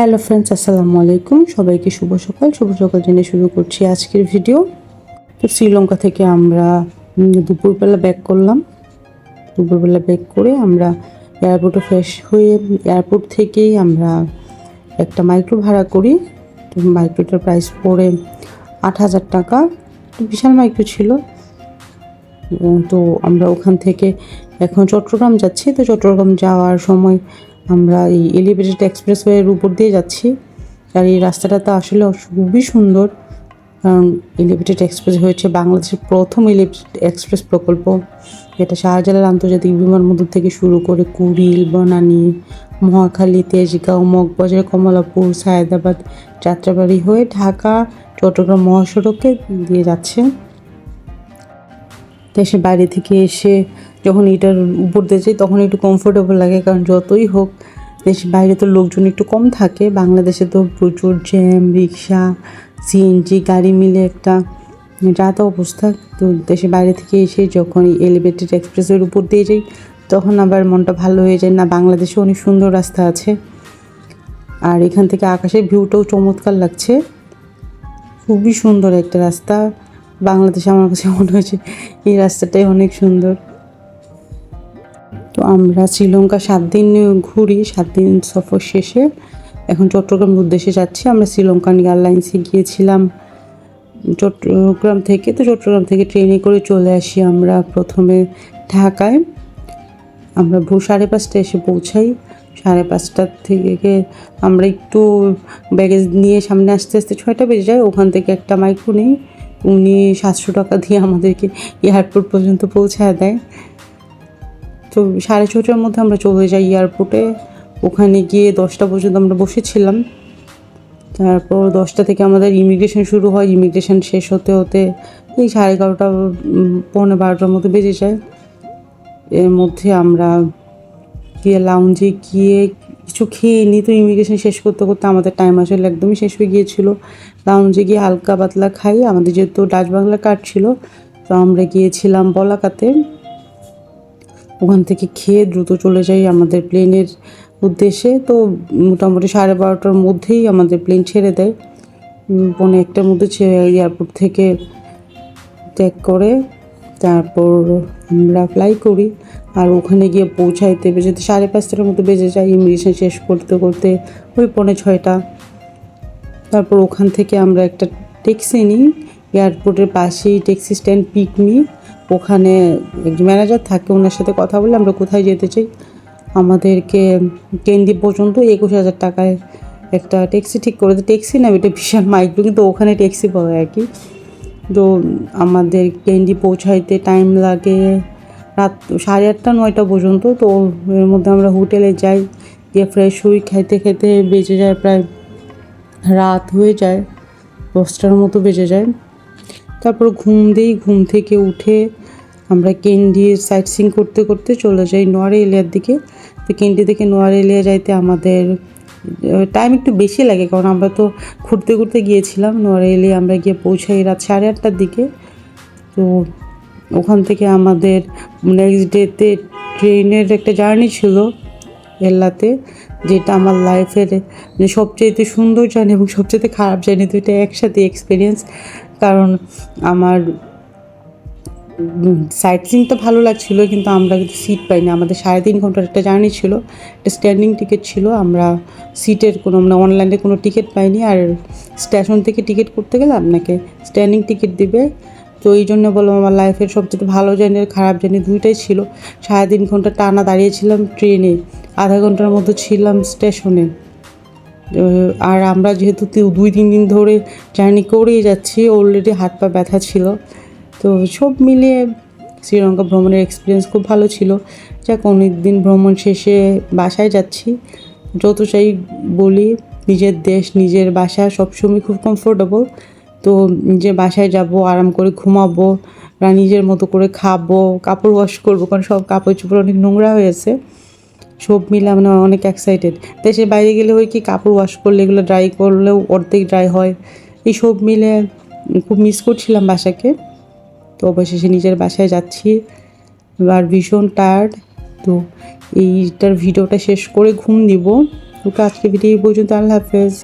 Hello friends আসসালামু আলাইকুম। সবাইকে শুভ সকাল। শুভ সকাল জেনে শুরু করছি আজকের ভিডিও তো শ্রীলঙ্কা থেকে আমরা দুপুরবেলা ব্যাক করলাম। দুপুরবেলা ব্যাক করে আমরা এয়ারপোর্টে ফ্রেশ হয়ে এয়ারপোর্ট থেকেই আমরা একটা মাইক্রো ভাড়া করি। তো মাইক্রোটার প্রাইস পড়ে আট হাজার টাকা। তো বিশাল মাইক্রো ছিল। তো আমরা ওখান থেকে এখন চট্টগ্রাম যাচ্ছি। তো চট্টগ্রাম যাওয়ার সময় আমরা এই এলিভেটেড এক্সপ্রেসওয়ের উপর দিয়ে যাচ্ছি। আর এই রাস্তাটা তো আসলে খুবই সুন্দর। কারণ এলিভেটেড এক্সপ্রেস হয়েছে বাংলাদেশের প্রথম এলিভেটেড এক্সপ্রেস প্রকল্প। এটা শাহজালাল আন্তর্জাতিক বিমানবন্দর থেকে শুরু করে কুড়িল, বনানী, মহাখালী, তেজগাঁও, মগবাজার, কমলাপুর, সায়দাবাদ, যাত্রাবাড়ি হয়ে ঢাকা, চট্টগ্রাম মহাসড়কে দিয়ে যাচ্ছে। দেশের বাইরে থেকে এসে যখন এটার উপর দিয়ে যাই, তখন একটু কমফোর্টেবল লাগে, কারণ যতই হোক দেশ বাইরে তো লোকজন একটু কম থাকে। বাংলাদেশে তো প্রচুর জ্যাম রিক্সা সিএনজি গাড়ি মিলে একটা রাত অবস্থা। তো দেশের বাইরে থেকে এসে যখন এই এলিভেটেড এক্সপ্রেসের উপর দিয়ে যাই, তখন আবার মনটা ভালো হয়ে যায়, না, বাংলাদেশে অনেক সুন্দর রাস্তা আছে। আর এখান থেকে আকাশের ভিউটাও চমৎকার লাগছে। খুবই সুন্দর একটা রাস্তা। বাংলাদেশে আমার কাছে মনে হয়েছে এই রাস্তাটাই অনেক সুন্দর। তো আমরা শ্রীলঙ্কা সাত দিন ঘুরি, সাত দিন সফর শেষে। এখন চট্টগ্রাম উদ্দেশ্যে যাচ্ছি। আমরা শ্রীলঙ্কান এয়ারলাইন্সে গিয়েছিলাম। চট্টগ্রাম থেকে, তো চট্টগ্রাম থেকে ট্রেনে করে চলে আসি আমরা প্রথমে ঢাকায়। আমরা ভোর সাড়ে পাঁচটা এসে পৌঁছাই। সাড়ে পাঁচটার থেকে আমরা একটু ব্যাগেজ নিয়ে সামনে আসতে আসতে ছয়টা বেজে যায়। ওখান থেকে একটা মাইক্রো নেই। উনি সাতশো টাকা দিয়ে আমাদেরকে এয়ারপোর্ট পর্যন্ত পৌঁছায় দেয়। তো সাড়ে ছটার মধ্যে আমরা চলে যাই এয়ারপোর্টে ওখানে গিয়ে দশটা পর্যন্ত আমরা বসেছিলাম। তারপর দশটা থেকে আমাদের ইমিগ্রেশন শুরু হয়। ইমিগ্রেশন শেষ হতে হতে এই সাড়ে এগারোটা পৌনে বারোটার মতো বেজে যায়। এর মধ্যে আমরা গিয়ে লাউঞ্জে গিয়ে কিছু খেয়ে নিই। তো ইমিগ্রেশন শেষ করতে করতে আমাদের টাইম আসলে একদমই শেষ হয়ে গিয়েছিল। লাউঞ্জে গিয়ে হালকা পাতলা খাই। আমাদের যেহেতু ডাচ বাংলা ছিল, তো আমরা গিয়েছিলাম বলাকাতে। ওখান থেকে খেয়ে দ্রুত চলে যাই আমাদের প্লেনের উদ্দেশ্যে। তো মোটামুটি সাড়ে বারোটার মধ্যেই আমাদের প্লেন ছেড়ে দেয়। পৌনে একটার মধ্যে এয়ারপোর্ট থেকে ত্যাগ করে। তারপর আমরা ফ্লাই করি। আর ওখানে গিয়ে পৌঁছাইতে বেজেতে সাড়ে পাঁচটার মতো বেজে যায়। ইমিগ্রেশন শেষ করতে করতে ওই পৌনে ছয়টা। তারপর ওখান থেকে আমরা একটা ট্যাক্সি নিই। এয়ারপোর্টের পাশেই ট্যাক্সি স্ট্যান্ড পিক নিই ওখানে ম্যানেজার থাকে, ওনার সাথে কথা বলে আমরা কোথায় যেতে চাই? আমাদেরকে কেন্দ্রি পর্যন্ত একুশ হাজার টাকায় একটা ট্যাক্সি ঠিক করে দেয়। ট্যাক্সি না, এটা বিশাল মাইক্রো কিন্তু ওখানে ট্যাক্সি পাওয়া আর কি। তো আমাদের কেন্দ্রি পৌঁছাইতে টাইম লাগে রাত সাড়ে আটটা, নয়টা পর্যন্ত। তো এর মধ্যে আমরা হোটেলে যাই, গিয়ে ফ্রেশ হই, খাইতে খেতে বেঁচে যায় প্রায় রাত হয়ে যায়, দশটার মতো বেঁচে যায়। তারপর ঘুম দিই, ঘুম থেকে উঠে আমরা কেন্ডি সাইট সিং করতে করতে চলে যাই নোয়ার এলিয়ার দিকে। তো কেন্ডি থেকে নোয়ার এলিয়া যাইতে আমাদের টাইম একটু বেশি লাগে কারণ আমরা তো ঘুরতে ঘুরতে গিয়েছিলাম। নোয়ার এলিয়া আমরা গিয়ে পৌঁছাই রাত সাড়ে আটটার দিকে। তো ওখান থেকে আমাদের নেক্সট ডেতে ট্রেনের একটা জার্নি ছিল এল্লাতে যেটা আমার লাইফের মানে সবচেয়ে সুন্দর জার্নি এবং সবচেয়ে খারাপ জার্নি দুইটা একসাথে এক্সপিরিয়েন্স কারণ আমার সাইট সিং তো ভালো লাগছিল, কিন্তু আমরা কিন্তু সিট পাইনি। আমাদের সাড়ে তিন ঘণ্টার একটা জার্নি ছিল, একটা স্ট্যান্ডিং টিকিট ছিল। আমরা সিটের কোনো মানে অনলাইনে কোনো টিকিট পাইনি। আর স্টেশন থেকে টিকিট করতে গেলে আপনাকে স্ট্যান্ডিং টিকিট দিবে। তো এই জন্য বললাম, আমার লাইফের সবচেয়ে ভালো জার্নি খারাপ জার্নি দুইটাই ছিল। সাড়ে তিন ঘণ্টা টানা দাঁড়িয়েছিলাম ট্রেনে আধা ঘণ্টার মতো ছিলাম স্টেশনে আর আমরা যেহেতু দুই, তিন দিন ধরে জার্নি করেই যাচ্ছি অলরেডি হাত পা ব্যথা ছিল। তো সব মিলিয়ে শ্রীলঙ্কা ভ্রমণের এক্সপিরিয়েন্স খুব ভালো ছিল। যাক অনেক দিন ভ্রমণ শেষে বাসায় যাচ্ছি। যত চাই বলি, নিজের দেশ, নিজের বাসা সবসময় খুব কমফোর্টেবল তো নিজের বাসায় যাব, আরাম করে ঘুমাবো, বা নিজের মতো করে খাব, কাপড় ওয়াশ করব, কারণ সব কাপড় চোপড় অনেক নোংরা হয়েছে সব মিলে আমরা অনেক এক্সাইটেড দেশের বাইরে গেলে ওই কি কাপড় ওয়াশ করলে, এগুলো ড্রাই করলেও অর্ধেক ড্রাই হয়। এই সব মিলে খুব মিস করছিলাম বাসাকে। তো অবশেষে নিজের বাসায় যাচ্ছি। আর ভীষণ টায়ার্ড তো এইটার ভিডিওটা শেষ করে ঘুম দিব তো আজকে ভিডিও পর্যন্ত। আল্লাহ হাফেজ।